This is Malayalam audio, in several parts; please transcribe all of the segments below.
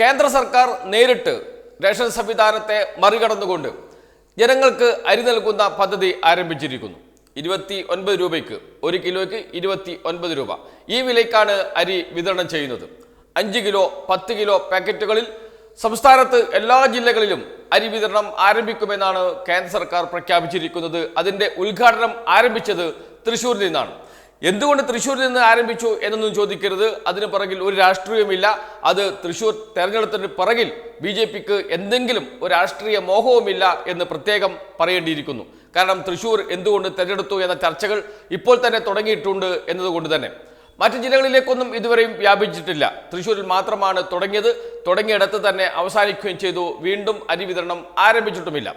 കേന്ദ്ര സർക്കാർ നേരിട്ട് റേഷൻ സംവിധാനത്തെ മറികടന്നുകൊണ്ട് ജനങ്ങൾക്ക് അരി നൽകുന്ന പദ്ധതി ആരംഭിച്ചിരിക്കുന്നു. ഇരുപത്തി ഒൻപത് രൂപയ്ക്ക് ഒരു കിലോയ്ക്ക് ഇരുപത്തി ഒൻപത് രൂപ. ഈ വിലയ്ക്കാണ് അരി വിതരണം ചെയ്യുന്നത്. അഞ്ച് കിലോ പത്ത് കിലോ പാക്കറ്റുകളിൽ സംസ്ഥാനത്ത് എല്ലാ ജില്ലകളിലും അരി വിതരണം ആരംഭിക്കുമെന്നാണ് കേന്ദ്ര സർക്കാർ പ്രഖ്യാപിച്ചിരിക്കുന്നത്. അതിന്റെ ഉദ്ഘാടനം ആരംഭിച്ചത് തൃശൂരിൽ നിന്നാണ്. എന്തുകൊണ്ട് തൃശ്ശൂരിൽ നിന്ന് ആരംഭിച്ചു എന്നൊന്നും ചോദിക്കരുത്. അതിന് പിറകിൽ ഒരു രാഷ്ട്രീയമില്ല അത് തൃശ്ശൂർ തെരഞ്ഞെടുപ്പിന് പിറകിൽ ബി ജെ പിക്ക് എന്തെങ്കിലും ഒരു രാഷ്ട്രീയ മോഹവുമില്ല എന്ന് പ്രത്യേകം പറയേണ്ടിയിരിക്കുന്നു. കാരണം തൃശ്ശൂർ എന്തുകൊണ്ട് തെരഞ്ഞെടുത്തു എന്ന ചർച്ചകൾ ഇപ്പോൾ തന്നെ തുടങ്ങിയിട്ടുണ്ട് എന്നതുകൊണ്ട് തന്നെ. മറ്റ് ജില്ലകളിലേക്കൊന്നും ഇതുവരെയും വ്യാപിച്ചിട്ടില്ല. തൃശ്ശൂരിൽ മാത്രമാണ് തുടങ്ങിയത്. തുടങ്ങിയിടത്ത് തന്നെ അവസാനിക്കുകയും ചെയ്തു. വീണ്ടും അരി വിതരണം ആരംഭിച്ചിട്ടുമില്ല.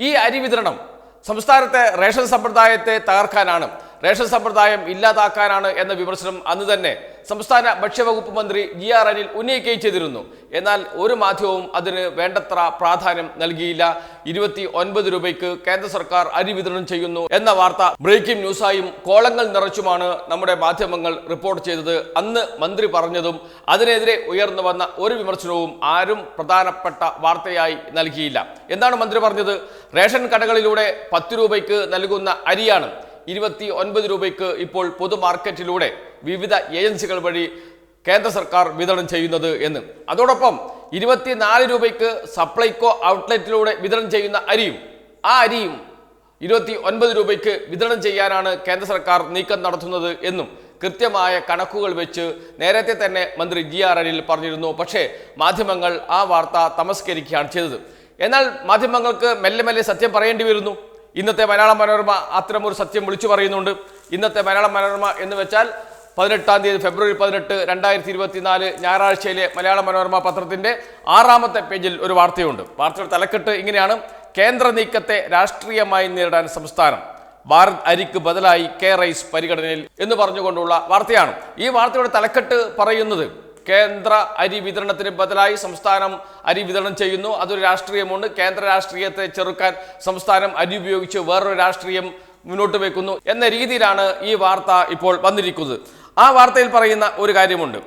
ഈ അരി വിതരണം സംസ്ഥാനത്തെ റേഷൻ സമ്പ്രദായത്തെ തകർക്കാനാണ് റേഷൻ സമ്പ്രദായം ഇല്ലാതാക്കാനാണ് എന്ന വിമർശനം അന്ന് തന്നെ സംസ്ഥാന ഭക്ഷ്യവകുപ്പ് മന്ത്രി ജി ആർ അനിൽ ഉന്നയിക്കുകയും ചെയ്തിരുന്നു. എന്നാൽ ഒരു മാധ്യമവും അതിന് വേണ്ടത്ര പ്രാധാന്യം നൽകിയില്ല. ഇരുപത്തി ഒൻപത് രൂപയ്ക്ക് കേന്ദ്ര സർക്കാർ അരി വിതരണം ചെയ്യുന്നു എന്ന വാർത്ത ബ്രേക്കിംഗ് ന്യൂസായും കോളങ്ങൾ നിറച്ചുമാണ് നമ്മുടെ മാധ്യമങ്ങൾ റിപ്പോർട്ട് ചെയ്തത്. അന്ന് മന്ത്രി പറഞ്ഞതും അതിനെതിരെ ഉയർന്നു വന്ന ഒരു വിമർശനവും ആരും പ്രധാനപ്പെട്ട വാർത്തയായി നൽകിയില്ല. എന്താണ് മന്ത്രി പറഞ്ഞത്? റേഷൻ കടകളിലൂടെ പത്ത് രൂപയ്ക്ക് നൽകുന്ന അരിയാണ്. ഇരുപത്തി ഒൻപത് രൂപയ്ക്ക് ഇപ്പോൾ പൊതുമാർക്കറ്റിലൂടെ വിവിധ ഏജൻസികൾ വഴി കേന്ദ്ര സർക്കാർ വിതരണം ചെയ്യുന്നത് എന്ന്. അതോടൊപ്പം ഇരുപത്തിനാല് രൂപയ്ക്ക് സപ്ലൈകോ ഔട്ട്ലെറ്റിലൂടെ വിതരണം ചെയ്യുന്ന അരിയും ആ അരിയും ഇരുപത്തി ഒൻപത് രൂപയ്ക്ക് വിതരണം ചെയ്യാനാണ് കേന്ദ്ര സർക്കാർ നീക്കം നടത്തുന്നത് എന്നും കൃത്യമായ കണക്കുകൾ വെച്ച് നേരത്തെ തന്നെ മന്ത്രി ജി ആർ അനിൽ പറഞ്ഞിരുന്നു. പക്ഷേ മാധ്യമങ്ങൾ ആ വാർത്ത തമസ്കരിക്കുകയാണ് ചെയ്തത്. എന്നാൽ മാധ്യമങ്ങൾക്ക് മെല്ലെ മെല്ലെ സത്യം പറയേണ്ടി വരുന്നു. ഇന്നത്തെ മലയാള മനോരമ അത്തരമൊരു സത്യം വിളിച്ചു പറയുന്നുണ്ട്. ഇന്നത്തെ മലയാള മനോരമ എന്ന് വെച്ചാൽ പതിനെട്ടാം തീയതി ഫെബ്രുവരി പതിനെട്ട് രണ്ടായിരത്തി ഇരുപത്തിനാല് ഞായറാഴ്ചയിലെ മലയാള മനോരമ പത്രത്തിന്റെ ആറാമത്തെ പേജിൽ ഒരു വാർത്തയുണ്ട്. വാർത്തയുടെ തലക്കെട്ട് ഇങ്ങനെയാണ്. കേന്ദ്ര നീക്കത്തെ രാഷ്ട്രീയമായി നേരിടാൻ സംസ്ഥാനം ഭാരത് അരിക്ക് ബദലായി കെ റൈസ് പരിഗണനയിൽ എന്ന് പറഞ്ഞുകൊണ്ടുള്ള വാർത്തയാണ്. ഈ വാർത്തയുടെ തലക്കെട്ട് പറയുന്നത് കേന്ദ്ര അരി വിതരണത്തിന് ബദലായി സംസ്ഥാനം അരി വിതരണം ചെയ്യുന്നു. അതൊരു രാഷ്ട്രീയമുണ്ട്. കേന്ദ്ര രാഷ്ട്രീയത്തെ ചെറുക്കാൻ സംസ്ഥാനം അരി ഉപയോഗിച്ച് വേറൊരു രാഷ്ട്രീയം മുന്നോട്ട് വെക്കുന്നു എന്ന രീതിയിലാണ് ഈ വാർത്ത ഇപ്പോൾ വന്നിരിക്കുന്നത്. ആ വാർത്തയിൽ പറയുന്ന ഒരു കാര്യമുണ്ട്.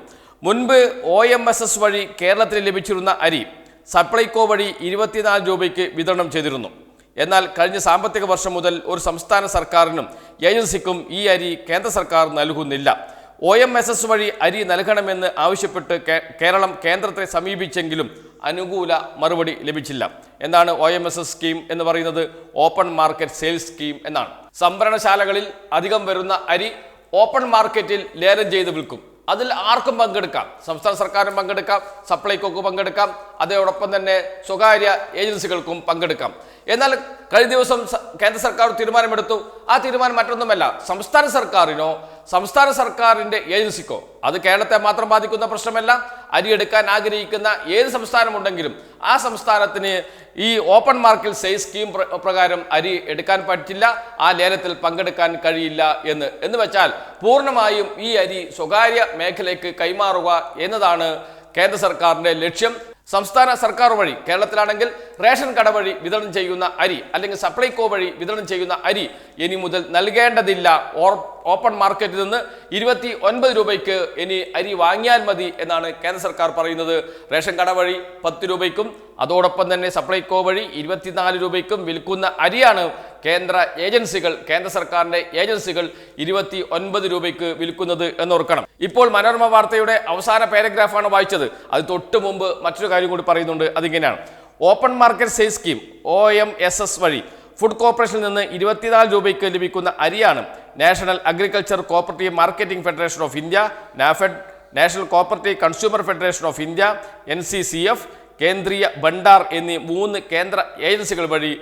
മുൻപ് ഒ എം എസ് എസ് വഴി കേരളത്തിൽ ലഭിച്ചിരുന്ന അരി സപ്ലൈകോ വഴി ഇരുപത്തിനാല് രൂപയ്ക്ക് വിതരണം ചെയ്തിരുന്നു. എന്നാൽ കഴിഞ്ഞ സാമ്പത്തിക വർഷം മുതൽ ഒരു സംസ്ഥാന സർക്കാരിനും ഏജൻസിക്കും ഈ അരി കേന്ദ്ര സർക്കാർ നൽകുന്നില്ല. ഒ എം എസ് എസ് വഴി അരി നൽകണമെന്ന് ആവശ്യപ്പെട്ട് കേരളം കേന്ദ്രത്തെ സമീപിച്ചെങ്കിലും അനുകൂല മറുപടി ലഭിച്ചില്ല. എന്താണ് O M S S scheme എന്ന് പറയുന്നത്? ഓപ്പൺ മാർക്കറ്റ് സെയിൽസ് സ്കീം എന്നാണ്. സംഭരണശാലകളിൽ അധികം വരുന്ന അരി ഓപ്പൺ മാർക്കറ്റിൽ ലേലം ചെയ്ത് വിൽക്കും. അതിൽ ആർക്കും പങ്കെടുക്കാം? സംസ്ഥാന സർക്കാരും പങ്കെടുക്കാം സപ്ലൈകോക്ക് പങ്കെടുക്കാം അതോടൊപ്പം തന്നെ സ്വകാര്യ ഏജൻസികൾക്കും പങ്കെടുക്കാം. എന്നാൽ കഴിഞ്ഞ ദിവസം കേന്ദ്ര സർക്കാർ തീരുമാനമെടുത്തു. ആ തീരുമാനം മറ്റൊന്നുമല്ല. സംസ്ഥാന സർക്കാരിനോ സംസ്ഥാന സർക്കാരിന്റെ ഏജൻസിക്കോ? അത് കേരളത്തെ മാത്രം ബാധിക്കുന്ന പ്രശ്നമല്ല. അരി എടുക്കാൻ ആഗ്രഹിക്കുന്ന ഏത് സംസ്ഥാനമുണ്ടെങ്കിലും ആ സംസ്ഥാനത്തിന് ഈ ഓപ്പൺ മാർക്കിൽ സെയിൽ സ്കീം പ്രകാരം അരി എടുക്കാൻ പറ്റില്ല. ആ ലേലത്തിൽ പങ്കെടുക്കാൻ കഴിയില്ല എന്ന്. എന്ന് വെച്ചാൽ പൂർണമായും ഈ അരി സ്വകാര്യ മേഖലയ്ക്ക് കൈമാറുക എന്നതാണ് കേന്ദ്ര സർക്കാരിന്റെ ലക്ഷ്യം. സംസ്ഥാന സർക്കാർ വഴി കേരളത്തിലാണെങ്കിൽ റേഷൻ കട വഴി വിതരണം ചെയ്യുന്ന അരി അല്ലെങ്കിൽ സപ്ലൈകോ വഴി വിതരണം ചെയ്യുന്ന അരി ഇനി മുതൽ നൽകേണ്ടതില്ല. ഓർ- ഓപ്പൺ മാർക്കറ്റിൽ നിന്ന് ഇരുപത്തി ഒൻപത് രൂപയ്ക്ക് ഇനി അരി വാങ്ങിയാൽ മതി എന്നാണ് കേന്ദ്ര സർക്കാർ പറയുന്നത്. റേഷൻ കട വഴി പത്ത് രൂപയ്ക്കും അതോടൊപ്പം തന്നെ സപ്ലൈകോ വഴി ഇരുപത്തിനാല് രൂപയ്ക്കും വിൽക്കുന്ന അരിയാണ് കേന്ദ്ര ഏജൻസികൾ കേന്ദ്ര സർക്കാരിന്റെ ഏജൻസികൾ ഇരുപത്തി ഒൻപത് രൂപയ്ക്ക് വിൽക്കുന്നത് എന്നോർക്കണം. ഇപ്പോൾ മനോരമ വാർത്തയുടെ അവസാന പാരഗ്രാഫാണ് വായിച്ചത്. അത് തൊട്ട് മുമ്പ് മറ്റൊരു കാര്യം കൂടി പറയുന്നുണ്ട്. അതിങ്ങനെയാണ്. Open market sale scheme O M S S വഴി ഫുഡ് കോർപ്പറേഷനിൽ നിന്ന് ഇരുപത്തിനാല് രൂപയ്ക്ക് ലഭിക്കുന്ന അരിയാണ് national agriculture cooperative marketing federation of India NAFED national cooperative consumer federation of India N C C F Kendriya Bhandar എന്നീ മൂന്ന് കേന്ദ്ര ഏജൻസികൾ വഴി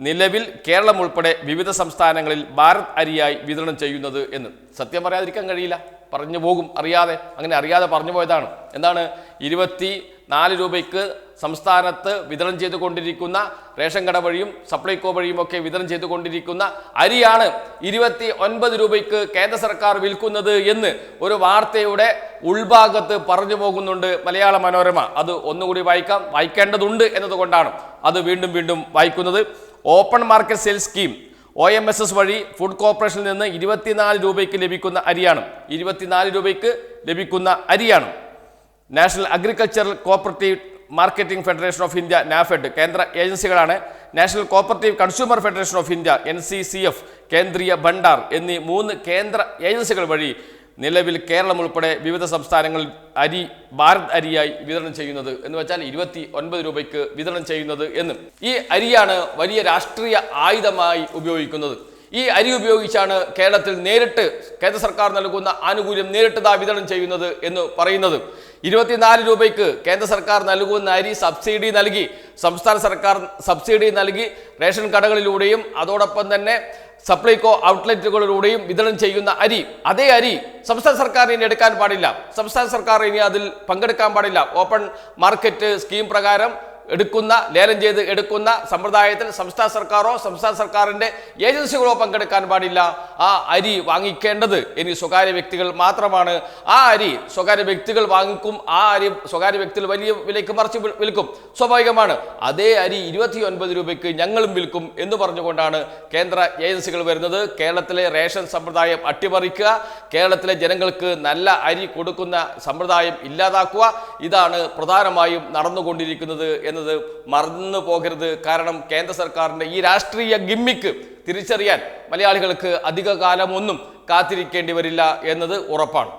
നിലവിൽ കേരളം ഉൾപ്പെടെ വിവിധ സംസ്ഥാനങ്ങളിൽ ഭാരത് അരിയായി വിതരണം ചെയ്യുന്നത് എന്ന്. സത്യം പറയാതിരിക്കാൻ കഴിയില്ല. പറഞ്ഞു പോകും. അറിയാതെ. അങ്ങനെ അറിയാതെ പറഞ്ഞു പോയതാണ്. എന്താണ്? ഇരുപത്തി നാല് രൂപയ്ക്ക് സംസ്ഥാനത്ത് വിതരണം ചെയ്തുകൊണ്ടിരിക്കുന്ന റേഷൻ കട വഴിയും സപ്ലൈകോ വഴിയും ഒക്കെ വിതരണം ചെയ്തുകൊണ്ടിരിക്കുന്ന അരിയാണ് ഇരുപത്തി ഒൻപത് രൂപയ്ക്ക് കേന്ദ്ര സർക്കാർ വിൽക്കുന്നത് എന്ന് ഒരു വാർത്തയുടെ ഉൾഭാഗത്ത് പറഞ്ഞു പോകുന്നുണ്ട് മലയാള മനോരമ. അത് ഒന്നുകൂടി വായിക്കാം. വായിക്കേണ്ടതുണ്ട് എന്നതുകൊണ്ടാണ് അത് വീണ്ടും വീണ്ടും വായിക്കുന്നത്. Open market sale scheme O M S S വഴി ഫുഡ് കോർപ്പറേഷനിൽ നിന്ന് ഇരുപത്തിനാല് രൂപയ്ക്ക് ലഭിക്കുന്ന അരിയാണ്. ഇരുപത്തിനാല് രൂപയ്ക്ക് ലഭിക്കുന്ന അരിയാണ്. National agricultural cooperative marketing federation of India NAFED കേന്ദ്ര ഏജൻസികളാണ്. National cooperative consumer federation of India N C C F Kendriya Bhandar എന്നീ മൂന്ന് കേന്ദ്ര ഏജൻസികൾ വഴി നിലവിൽ കേരളം ഉൾപ്പെടെ വിവിധ സംസ്ഥാനങ്ങളിൽ അരി ഭാരത് അരിയായി വിതരണം ചെയ്യുന്നത് എന്ന് വെച്ചാൽ ഇരുപത്തി ഒൻപത് രൂപയ്ക്ക് വിതരണം ചെയ്യുന്നത് എന്ന്. ഈ അരിയാണ് വലിയ രാഷ്ട്രീയ ആയുധമായി ഉപയോഗിക്കുന്നത്. ഈ അരി ഉപയോഗിച്ചാണ് കേരളത്തിൽ നേരിട്ട് കേന്ദ്ര സർക്കാർ നൽകുന്ന ആനുകൂല്യം നേരിട്ട് വിതരണം ചെയ്യുന്നത് എന്ന് പറയുന്നത്. ഇരുപത്തിനാല് രൂപയ്ക്ക് കേന്ദ്ര സർക്കാർ നൽകുന്ന അരി സബ്സിഡി നൽകി സംസ്ഥാന സർക്കാർ സബ്സിഡി നൽകി റേഷൻ കടകളിലൂടെയും അതോടൊപ്പം തന്നെ സപ്ലൈകോ ഔട്ട്ലെറ്റുകളിലൂടെയും വിതരണം ചെയ്യുന്ന അരി. അതേ അരി സംസ്ഥാന സർക്കാർ ഇനി എടുക്കാൻ പാടില്ല. സംസ്ഥാന സർക്കാർ ഇനി അതിൽ പങ്കെടുക്കാൻ പാടില്ല. ഓപ്പൺ മാർക്കറ്റ് സ്കീം പ്രകാരം എടുക്കുന്ന ലേലം ചെയ്ത് എടുക്കുന്ന സമ്പ്രദായത്തിൽ സംസ്ഥാന സർക്കാരോ സംസ്ഥാന സർക്കാരിന്റെ ഏജൻസികളോ പങ്കെടുക്കാൻ പാടില്ല. ആ അരി വാങ്ങിക്കേണ്ടത് ഇനി സ്വകാര്യ വ്യക്തികൾ മാത്രമാണ്. ആ അരി സ്വകാര്യ വ്യക്തികൾ വാങ്ങിക്കും ആ അരി സ്വകാര്യ വ്യക്തികൾ വലിയ വിലയ്ക്ക് മറിച്ച് വിൽക്കും. സ്വാഭാവികമാണ്. അതേ അരി ഇരുപത്തി ഒൻപത് രൂപയ്ക്ക് ഞങ്ങളും വിൽക്കും എന്ന് പറഞ്ഞുകൊണ്ടാണ് കേന്ദ്ര ഏജൻസികൾ വരുന്നത്. കേരളത്തിലെ റേഷൻ സമ്പ്രദായം അട്ടിമറിക്കുക കേരളത്തിലെ ജനങ്ങൾക്ക് നല്ല അരി കൊടുക്കുന്ന സമ്പ്രദായം ഇല്ലാതാക്കുക. ഇതാണ് പ്രധാനമായും നടന്നുകൊണ്ടിരിക്കുന്നത് എന്നത് മറന്നു പോകരുത്. കാരണം കേന്ദ്ര സർക്കാരിന്റെ ഈ രാഷ്ട്രീയ ഗിമ്മിക്ക് തിരിച്ചറിയാൻ മലയാളികൾക്ക് അധിക കാലമൊന്നും കാത്തിരിക്കേണ്ടി വരില്ല എന്നത് ഉറപ്പാണ്.